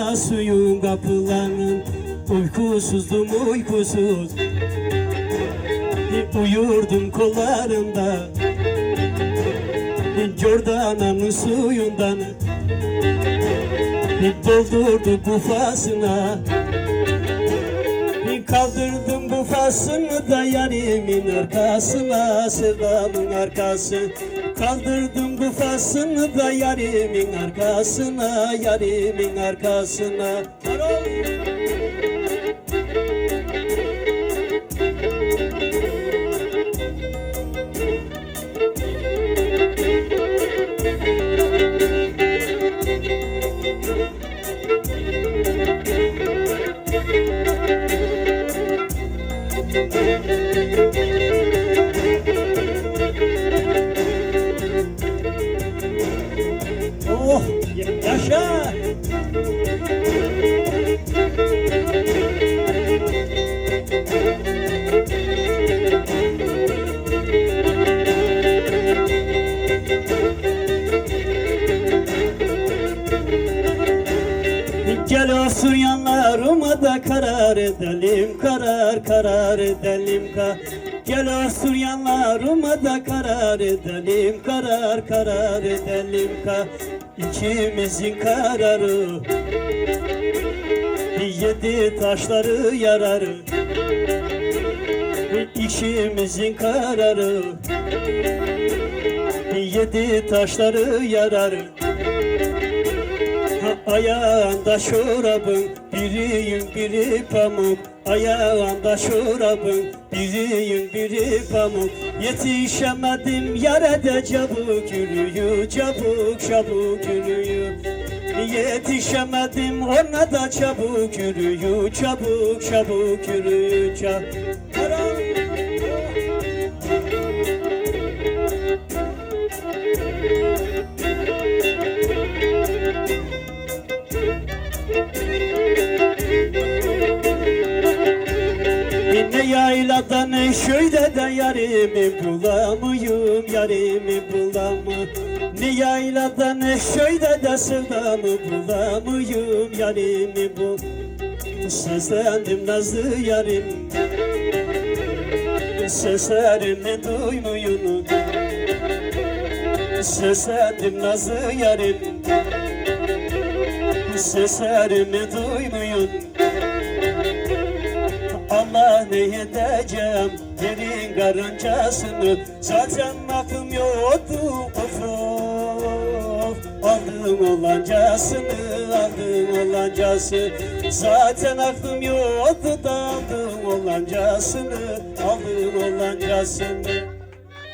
Suyun kapılarının uykusuzdum uykusuz. Uyurdum kollarında. Jordan'ın suyundan. Doldurdu bufasına Kaldırdım bufasını da yarimin arkasına Sevdamın arkası Kaldırdım bufasını da yarimin arkasına Yarimin arkasına Harol! Oh Thank you. Olsun yanlarıma da karar edelim karar karar edelim ka Gel olsun yanlarıma da karar edelim karar karar edelim ka İkimizin kararı. Yedi taşları yarar İkimizin kararı. Yedi taşları yarar Ayağında çorabın biri yün biri pamuk. Ayağında çorabın biri yün biri pamuk. Yetişemedim yere çabuk yürüyü çabuk çabuk yürüyü. Yetişemedim ona da çabuk yürüyü çabuk çabuk yürüyü çabuk Ne şöyle de yarimi bulamıyım yarimi bulamı Ne yaylada ne şöyle de sevdamı bulamıyım yarimi bul Seslendim nazlı yarim. Seslerimi duymayın. Seslendim nazlı yarim. Seslerimi duymayın. Allah ne edeceğim yerin karıncasını. Zaten aklım yoktu of of Aldım olancasını aldım olancası Zaten aklım yoktu da aldım olancasını Aldım olancasını